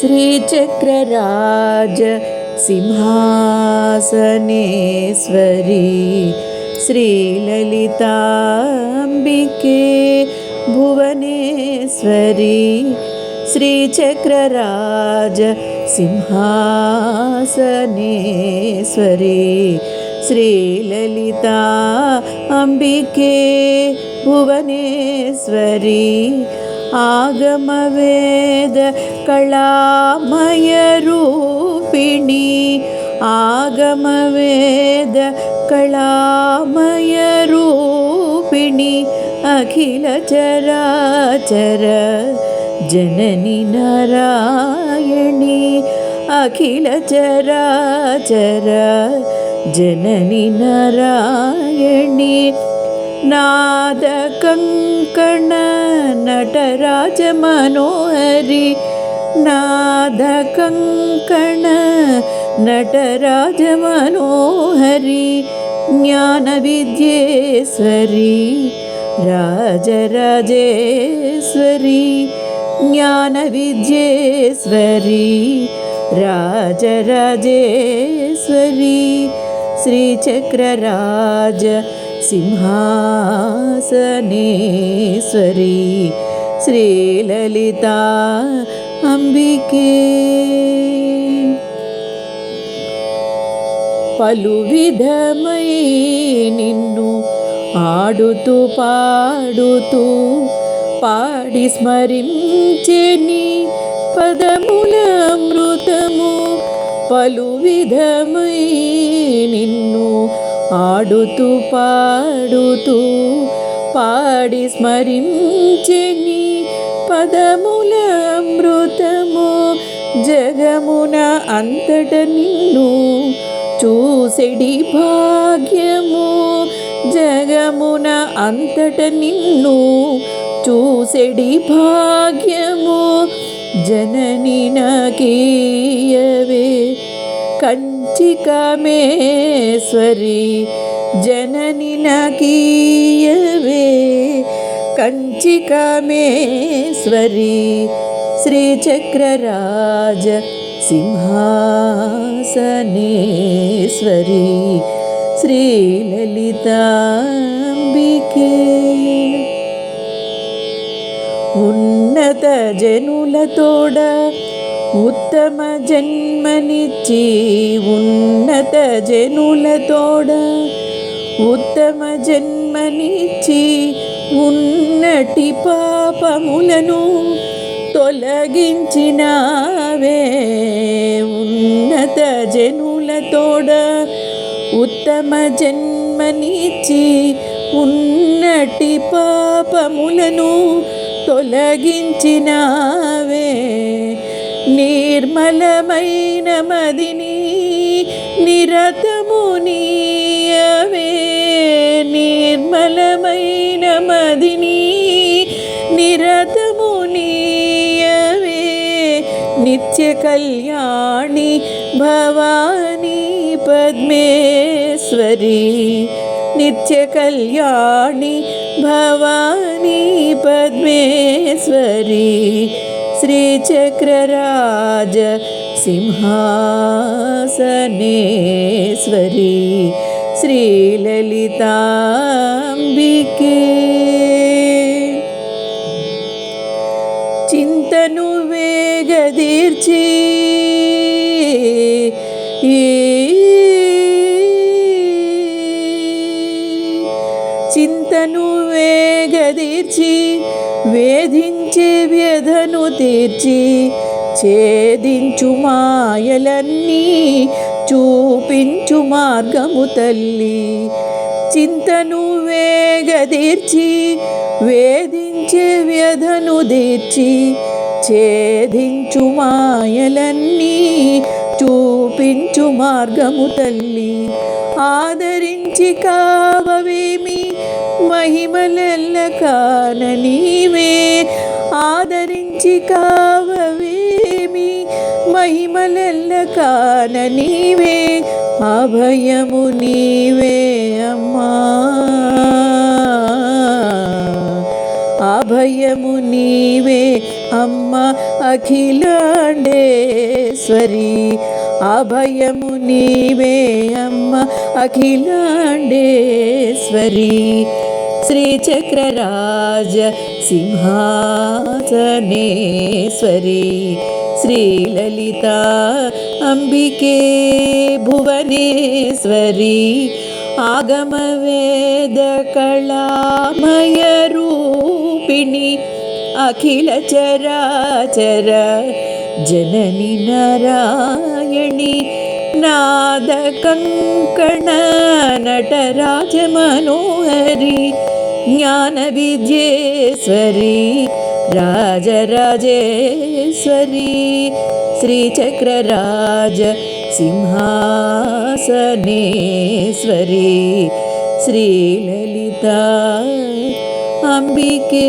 श्रीचक्रराज सिंहासनेश्वरी श्रीललिताम्बिके भुवनेश्वरी श्रीचक्रराज सिंहासनेश्वरी श्रीललिता अम्बिके भुवनेश्वरी आगमवेद कलामयरूपिणी आगमवेद कलामयरूपिणी अखिलचराचर जननि नारायणी अखिलचराचर जननि नारायणी नादकङ्कण नटराजमनोहरि नादकङ्कण नटराजमनोहरि ज्ञानविद्येश्वरी राजराजेश्वरी ज्ञानविद्येश्वरी राजराजेश्वरी श्रीचक्रराज सिंहासनेश्वरी श्रीललिता अम्बिके పలు విధమై నిన్ను ఆడుతూ పాడుతూ పాడి స్మరించెని పదముల అమృతము పలు విధమై నిన్ను ఆడుతూ పాడుతూ పాడి స్మరించెని పదముల అమృతము జగమున అంతట నిన్ను చూసెడి భాగ్యము జగమున అంతట నిన్ను చూసెడి భాగ్యము. జనని నాకీయవే కంచికమేశ్వరి జనని నగీయవే కంచికమేశ్వరి శ్రీచక్రరాజ సింహాసనేశ్వరి శ్రీలలితాంబికే. ఉన్నత జనులతోడ ఉత్తమ జన్మనిచ్చి ఉన్నత జనులతోడ ఉత్తమ జన్మనిచ్చి ఉన్నటి పాపములను తొలగించినావే ఉన్నత జనులతోడ ఉత్తమ జన్మనిచ్చి ఉన్నటి పాపములను తొలగించినావే నిర్మలమైన మదిని నిరతము నీయవే. నిర్మలమైన మదిని నిరతము నీయవే. నిత్య కళ్యాణి భవానీ పద్మేశ్వరి. నిత్య కళ్యాణి భవానీ పద్మేశ్వరి. श्रीचक्रराज सिंहासनेश्वरी श्रीललिताम्बिके। चिन्तनु वेग వేగదీర్చి చింతను వేగదీర్చి వేధించే వ్యధను తీర్చి ఛేదించు మాయలన్నీ చూపించు మార్గము తల్లి. చింతను వేగదీర్చి వేధించే వ్యధను తీర్చి ఛేదించు మాయలన్నీ చూపించు మార్గము తల్లి. ఆదరించి కావవేమి? మహిమలెల్ల కాన నీవే. ఆదరించి కావవేమి? మహిమలెల్ల కాన నీవే. అభయము నీవే అమ్మా. అభయము నీవే అమ్మ. అఖిలాండేశ్వరి. అభయము నీవే అమ్మ అఖిలాండేశ్వరి. శ్రీచక్రరాజ సింహాసనేశ్వరి. శ్రీలలిత అంబికే భువనేశ్వరి. ఆగమవేద కళామయ जननि नारायणि नादकङ्कण नटराजमनोहरि ज्ञानविद्येश्वरी राजराजेश्वरी श्रीचक्रराज सिंहासनेश्वरी श्रीललिता अम्बिके